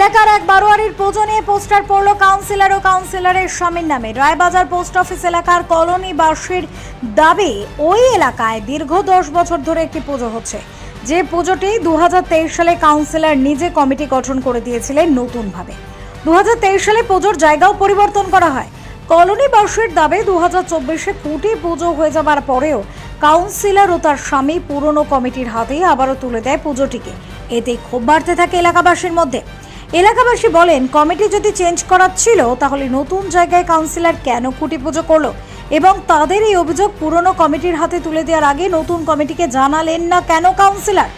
এলাকার এক বারোয়ারির পুজো নিয়ে পোস্টার পড়ল কাউন্সিলর ও কাউন্সিলরের স্বামীর নামে। রায়বাজার পোস্ট অফিস এলাকার কলোনিবাসীর দাবি, ওই এলাকায় দীর্ঘ দশ বছর ধরে একটি পুজো হচ্ছে। যে পুজোটি দুহাজার তেইশ সালে কাউন্সিলর নিজে কমিটি গঠন করে দিয়েছিলেন নতুনভাবে। দুহাজার তেইশ সালে পুজোর জায়গাও পরিবর্তন করা হয়। কলোনিবাসীর দাবি দু হাজার চব্বিশে কুটি পুজো হয়ে যাবার পরেও কাউন্সিলর ও তার স্বামী পুরনো কমিটির হাতেই আবারও তুলে দেয় পুজোটিকে। এতে ক্ষোভ বাড়তে থাকে এলাকাবাসীর মধ্যে। এলাকাবাসী বলেন, কমিটি যদি চেঞ্জ করার ছিল, তাহলে নতুন জায়গায় কাউন্সিলর কেন খুঁটি পুজো করল? এবং তাদের এই অভিযোগ পুরনো কমিটির হাতে তুলে দেওয়ার আগে নতুন কমিটিকে জানালেন না কেন কাউন্সিলর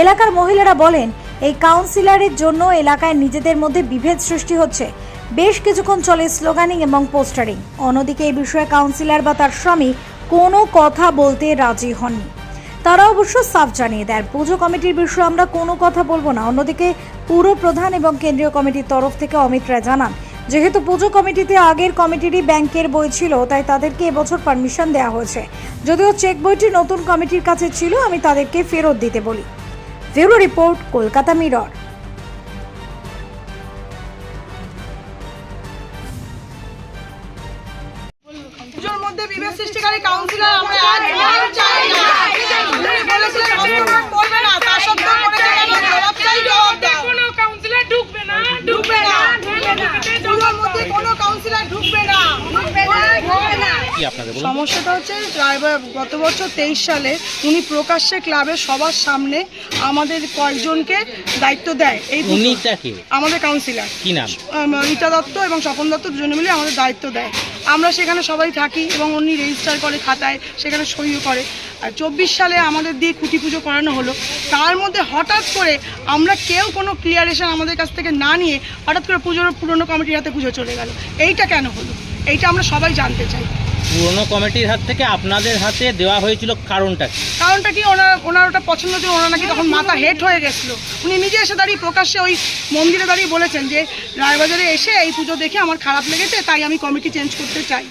এলাকার মহিলারা বলেন, এই কাউন্সিলরের জন্য এলাকায় নিজেদের মধ্যে বিভেদ সৃষ্টি হচ্ছে। বেশ কিছুক্ষণ চলে স্লোগানিং এবং পোস্টারিং অন্যদিকে এই বিষয়ে কাউন্সিলর বা তার স্বামী কোনো কথা বলতে রাজি হননি। তারা অবশ্য সাফ জানিয়ে দেন। পুজো কমিটির বিষয়ে আমরা কোনো কথা বলব না। অন্যদিকে পুরো প্রধান এবং কেন্দ্রীয় কমিটির তরফ থেকে অমিত রায় জানান, যেহেতু পুজো কমিটিতে আগের কমিটিরই ব্যাংকের বই ছিল, তাই তাদেরকে এবছর পারমিশন দেওয়া হয়েছে। যদিও চেক বইটি নতুন কমিটির কাছে ছিল, আমি তাদেরকে ফেরত দিতে বলি। Bureau report, Kolkata Mirror. কি আপনাদের সমস্যাটা হচ্ছে গত বছর তেইশ সালে উনি প্রকাশ্যে ক্লাবের সবার সামনে আমাদের কয়েকজনকে দায়িত্ব দেয়। এই উনিটা কে? আমাদের কাউন্সিলর কি নাম? রীতা দত্ত এবং স্বপন দত্ত দুজনে মিলে আমাদের দায়িত্ব দেয়। আমরা সেখানে সবাই থাকি এবং উনি রেজিস্টার করে খাতায় সেখানে সইও করে। আর চব্বিশ সালে আমাদের দিয়ে খুঁটি পুজো করানো হলো। তার মধ্যে হঠাৎ করে আমরা কেউ কোনো ক্লিয়ারেশন আমাদের কাছ থেকে না নিয়ে হঠাৎ করে পুজোর পুরনো কমিটির হাতে পুজো চলে গেল। এইটা কেন হলো? এইটা আমরা সবাই জানতে চাই। পুরনো কমিটির হাত থেকে আপনাদের হাতে দেওয়া হয়েছিল কারণটা কি? কারণটা কি? ওনার ওনার ওটা পছন্দ ছিল ওনার নাকি তখন মাথা হেট হয়ে গেছিল। উনি নিজে এসে দাঁড়িয়ে প্রকাশ্যে ওই মন্দিরে দাঁড়িয়ে বলেছেন যে, রায়বাজারে এসে এই পুজো দেখে আমার খারাপ লেগেছে, তাই আমি কমিটি চেঞ্জ করতে চাই।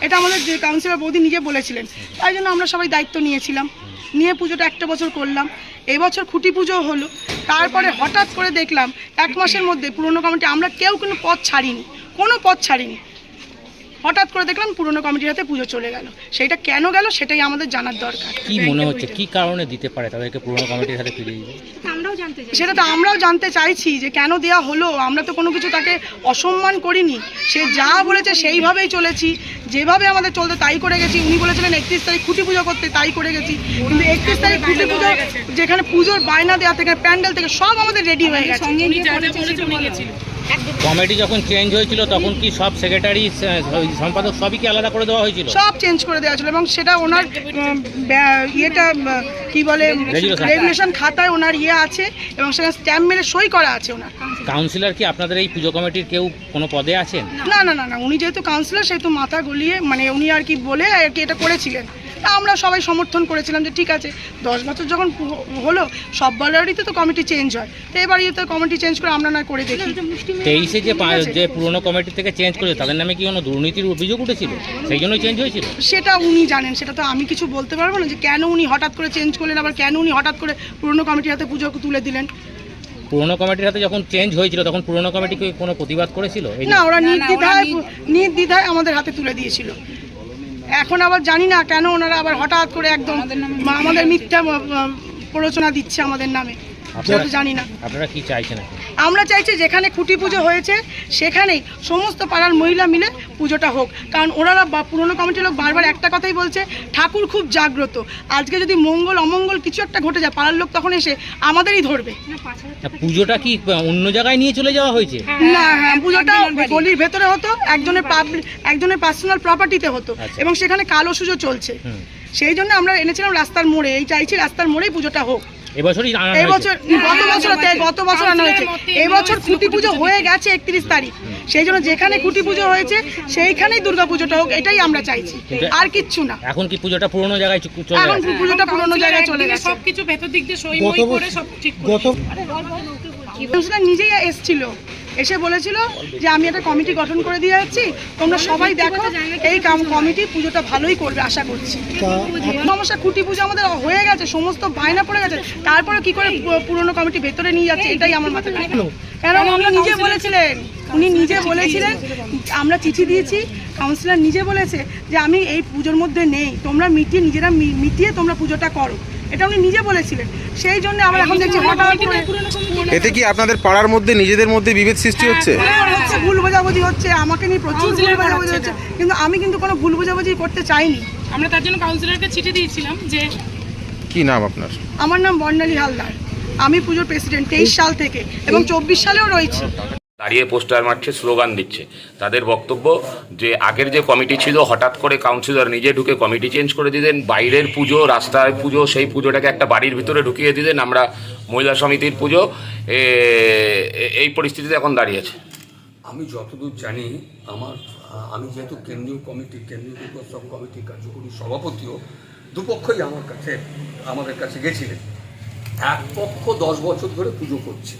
এটা আমাদের যে কাউন্সিলর বৌদি নিজে বলেছিলেন। তাই জন্য আমরা সবাই দায়িত্ব নিয়েছিলাম। নিয়ে পুজোটা একটা বছর করলাম। এই বছর খুঁটি পুজো হলো। তারপরে হঠাৎ করে দেখলাম, এক মাসের মধ্যে পুরনো কমিটি, আমরা কেউ কোনো পথ ছাড়িনি। কোনো পথ ছাড়িনি। হঠাৎ করে দেখলাম পুরনো কমিটির হাতে পুজো চলে গেল। সেটা কেন গেল সেটাই আমাদের জানার দরকার। কি মনে হচ্ছে? কি কারণে দিতে পারে তাদেরকে পুরনো কমিটির হাতে ফিরিয়ে দিতে? সেটা তো আমরাও জানতে চাইছি যে কেন দেয়া হলো? আমরা তো কোনো কিছু তাকে অসম্মান করিনি। সে যা বলেছে সেইভাবেই চলেছি। যেভাবে আমাদের চলতে তাই করে গেছি। উনি বলেছিলেন একত্রিশ তারিখ খুঁটি পুজো করতে তাই করে গেছি। কিন্তু একত্রিশ তারিখ খুঁটি পুজো যেখানে পুজোর বায়না দেওয়া থেকে প্যান্ডেল থেকে সব আমাদের রেডি হয়ে গেছে। কমিটি যখন চেঞ্জ হয়েছিল তখন কি সব সেক্রেটারি সম্পাদক সবই কি আলাদা করে দেওয়া হয়েছিল? সব চেঞ্জ করে দেওয়া ছিল এবং সেটা ওনার ইয়েটা কি বলে. রেগুলেশন খাতায়। ওনার ইয়ে আছে এবং সেখানে স্ট্যাম্প মেরে সই করা আছে ওনার। কাউন্সিলর কি আপনাদের এই পুজো কমিটির কেউ কোনো পদে আছেন? না না না না উনি যেহেতু কাউন্সিলর সেহেতু মাথা গলিয়ে মানে উনি আর কি বলে আর কি এটা করেছিলেন। তা আমরা সবাই সমর্থন করেছিলাম যে ঠিক আছে দশ বছর যখন হলো সব বলারিতে তো কমিটি চেঞ্জ হয়। তো এবারই তো কমিটি চেঞ্জ করে আমরা না করে দেখি। তেইশে যে যে পুরনো কমিটি থেকে চেঞ্জ করেছে তাদের নামে কি কোনো দুর্নীতির অভিযোগ উঠেছিল? সেই জন্যই চেঞ্জ হয়েছিল? সেটা উনি জানেন সেটা তো আমি কিছু বলতে পারব না যে কেন উনি হঠাৎ করে চেঞ্জ করলেন আবার কেন উনি হঠাৎ করে পুরনো কমিটির হাতে পুজো তুলে দিলেন? পুরনো কমিটির হাতে যখন চেঞ্জ হয়েছিল তখন পুরনো কমিটি কোনো প্রতিবাদ করেছিল? না ওরা নির্দ্বিধায় নির্দ্বিধায় আমাদের হাতে তুলে দিয়েছিল। এখন আবার জানি না কেন ওনারা আবার হঠাৎ করে একদম আমাদের মিথ্যা প্রলোচনা প্ররোচনা দিচ্ছে আমাদের নামে। সেটা জানি না। আপনারা কি চাইছেন আমরা চাইছি যেখানে খুঁটি পুজো হয়েছে সেখানেই সমস্ত পাড়ার মহিলা মিলে পুজোটা হোক। কারণ ওনারা বা পুরনো কমিটির লোক বারবার একটা কথাই বলছে ঠাকুর খুব জাগ্রত। আজকে যদি মঙ্গল অমঙ্গল কিছু একটা ঘটে যায় পাড়ার লোক তখন এসে আমাদেরই ধরবে। পুজোটা কি অন্য জায়গায় নিয়ে চলে যাওয়া হয়েছে? না হ্যাঁ পুজোটা গলির ভেতরে হতো একজনের পাবলিক একজনের পার্সোনাল প্রপার্টিতে হতো আচ্ছা। এবং সেখানে কালো সুজো চলছে। সেই জন্য আমরা এনেছিলাম রাস্তার মোড়ে এই চাইছি রাস্তার মোড়েই পুজোটা হোক। এবছরই আনা এই বছর গত বছর গত বছর আনা হয়েছে। এই খুঁটি পুজো হয়ে গেছে একত্রিশ তারিখ। সেই জন্য যেখানে খুঁটি পুজো হয়েছে সেইখানেই দুর্গা পুজোটা হোক এটাই আমরা চাইছি। আর কিচ্ছু না। এখন কি পুজোটা পুরনো জায়গায় চলে এখন পুজোটা পুরোনো জায়গায় চলে গেছে। সবকিছু ভেতর দিক দিয়ে সই করে সব ঠিক করে গত কাউন্সিলর নিজেই এসেছিল। এসে বলেছিল যে আমি একটা কমিটি গঠন করে দিয়ে যাচ্ছি। তোমরা সবাই দেখো এই কমিটি পুজোটা ভালোই করবে আশা করছি। সমস্যা খুঁটি পুজো আমাদের হয়ে গেছে সমস্ত বায়না পড়ে গেছে। তারপরে কি করে পুরনো কমিটি ভেতরে নিয়ে যাচ্ছে এটাই আমার মাথায় কেন? উনি নিজে বলেছিলেন উনি নিজে বলেছিলেন আমরা চিঠি দিয়েছি কাউন্সিলর নিজে বলেছে যে আমি এই পুজোর মধ্যে নেই তোমরা মিটিয়ে নিজেরা মি- মিটিয়ে তোমরা পুজোটা করো। এটা উনি নিজে বলেছিলেন। সেই জন্য আমরা এখন দেখছি হঠাৎ করে এতে কি আপনাদের পাড়ার মধ্যে নিজেদের মধ্যে বিভেদ সৃষ্টি হচ্ছে? আমার হচ্ছে ভুল বোঝাবুঝি হচ্ছে আমাকে নিয়ে প্রচুর ভুল বোঝাবুঝি হচ্ছে। কিন্তু আমি কিন্তু কোনো ভুল বোঝাবুঝি করতে চাইনি। আমরা তার জন্য কাউন্সিলরকে চিঠি দিয়েছিলাম যে কি নাম আপনার? আমার নাম বর্ণালী হালদার। আমি পুজোর প্রেসিডেন্ট তেইশ সাল থেকে এবং চব্বিশ সালেও রয়েছি। দাঁড়িয়ে পোস্টার মারছে স্লোগান দিচ্ছে। তাদের বক্তব্য যে আগের যে কমিটি ছিল হঠাৎ করে কাউন্সিলর নিজে ঢুকে কমিটি চেঞ্জ করে দিলেন বাইরের পুজো রাস্তায় পুজো সেই পুজোটাকে একটা বাড়ির ভিতরে ঢুকিয়ে দিলেন আমরা মহিলা সমিতির পুজো এই পরিস্থিতিতে এখন দাঁড়িয়েছে আমি যতদূর জানি আমার আমি যেহেতু কেন্দ্রীয় কমিটি কেন্দ্রীয় দুর্গোৎসব কমিটির কার্যকরী সভাপতিও দুপক্ষই আমার কাছে আমাদের কাছে গেছিলেন। এক পক্ষ দশ বছর ধরে পুজো করছে।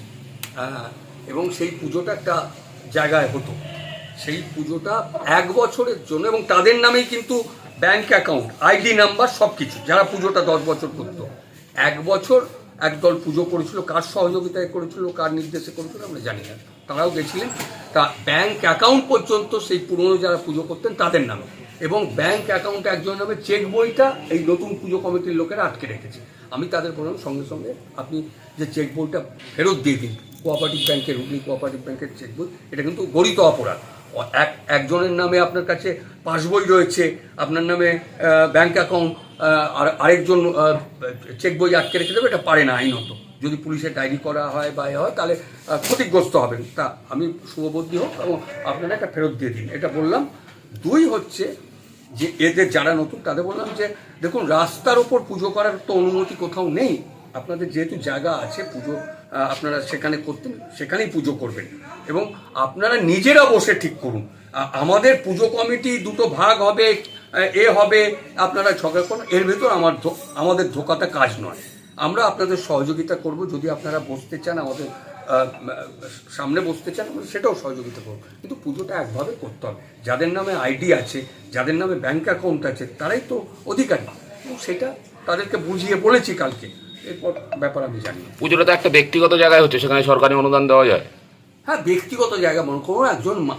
হ্যাঁ, এবং সেই পুজোটা একটা জায়গায় হতো। সেই পুজোটা এক বছরের জন্য এবং তাদের নামেই কিন্তু ব্যাংক অ্যাকাউন্ট আইডি নাম্বার সব কিছু যারা পুজোটা দশ বছর করতো। এক বছর একদল পুজো করেছিল, কার সহযোগিতায় করেছিল, কার নির্দেশে করেছিল, আমরা জানি না। তারাও গেছিলেন। তা ব্যাংক অ্যাকাউন্ট পর্যন্ত সেই পুরনো যারা পুজো করতেন তাদের নামে। এবং ব্যাংক অ্যাকাউন্ট একজন নামে চেক বইটা এই নতুন পুজো কমিটির লোকেরা আটকে রেখেছে। আমি তাদের বললাম, সঙ্গে সঙ্গে আপনি যে চেক বইটা ফেরত দিয়ে দিন। কোঅপারেটিভ ব্যাংকের হুগলি কোঅপারেটিভ ব্যাংকের চেক বই এটা কিন্তু গরিত অপরাধ। এক, একজনের নামে আপনার কাছে পাসবই রয়েছে, আপনার নামে ব্যাংক অ্যাকাউন্ট আর, আরেকজন চেক বই আটকে রেখে দেবে, এটা পারে না আইনত। যদি পুলিশের ডায়েরি করা হয় বা এ হয়, তাহলে ক্ষতিগ্রস্ত হবেন। তা, আমি শুভবদ্ধি হোক এবং আপনারা এটা ফেরত দিয়ে দিন। এটা বললাম। দুই হচ্ছে যে, এদের যারা নতুন, তাদের বললাম যে, দেখুন, রাস্তার ওপর পুজো করার তো অনুমতি কোথাও নেই। আপনাদের যেহেতু জায়গা আছে পুজো আপনারা সেখানে করতেন সেখানেই পুজো করবেন। এবং আপনারা নিজেরা বসে ঠিক করুন। আমাদের পুজো কমিটি দুটো ভাগ হবে এ হবে, আপনারা ঝগড়া করুন। এর ভেতর আমার আমাদের ধোকাটা কাজ নয়। আমরা আপনাদের সহযোগিতা করব, যদি আপনারা বসতে চান, আমাদের সামনে বসতে চান, আমরা সেটাও সহযোগিতা করব। কিন্তু পুজোটা একভাবে করতে হবে। যাদের নামে আইডি আছে, যাদের নামে ব্যাংক অ্যাকাউন্ট আছে, তারাই তো অধিকারী। সেটা তাদেরকে বুঝিয়ে বলেছি কালকে। এরপর ব্যাপার আমি জানি। পুজোটা তো একটা ব্যক্তিগত জায়গায় হচ্ছে সেখানে সরকারি অনুদান দেওয়া যায়। হ্যাঁ ব্যক্তিগত জায়গা মনে করুন একজন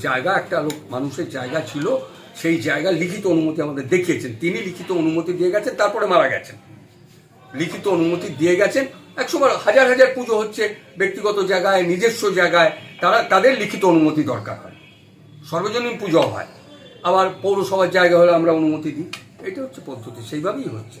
জায়গা একটা লোক মানুষের জায়গা ছিল সেই জায়গা লিখিত অনুমতি আমাদের দেখিয়েছেন। তিনি লিখিত অনুমতি দিয়ে গেছেন তারপরে মারা গেছেন। লিখিত অনুমতি দিয়ে গেছেন। বার হাজার হাজার পুজো হচ্ছে ব্যক্তিগত জায়গায় নিজস্ব জায়গায় তারা তাদের লিখিত অনুমতি দরকার হয়। সর্বজনীন পুজো হয়। আবার পৌরসভার জায়গা হলে আমরা অনুমতি দিই। এটা হচ্ছে পদ্ধতি সেইভাবেই হচ্ছে।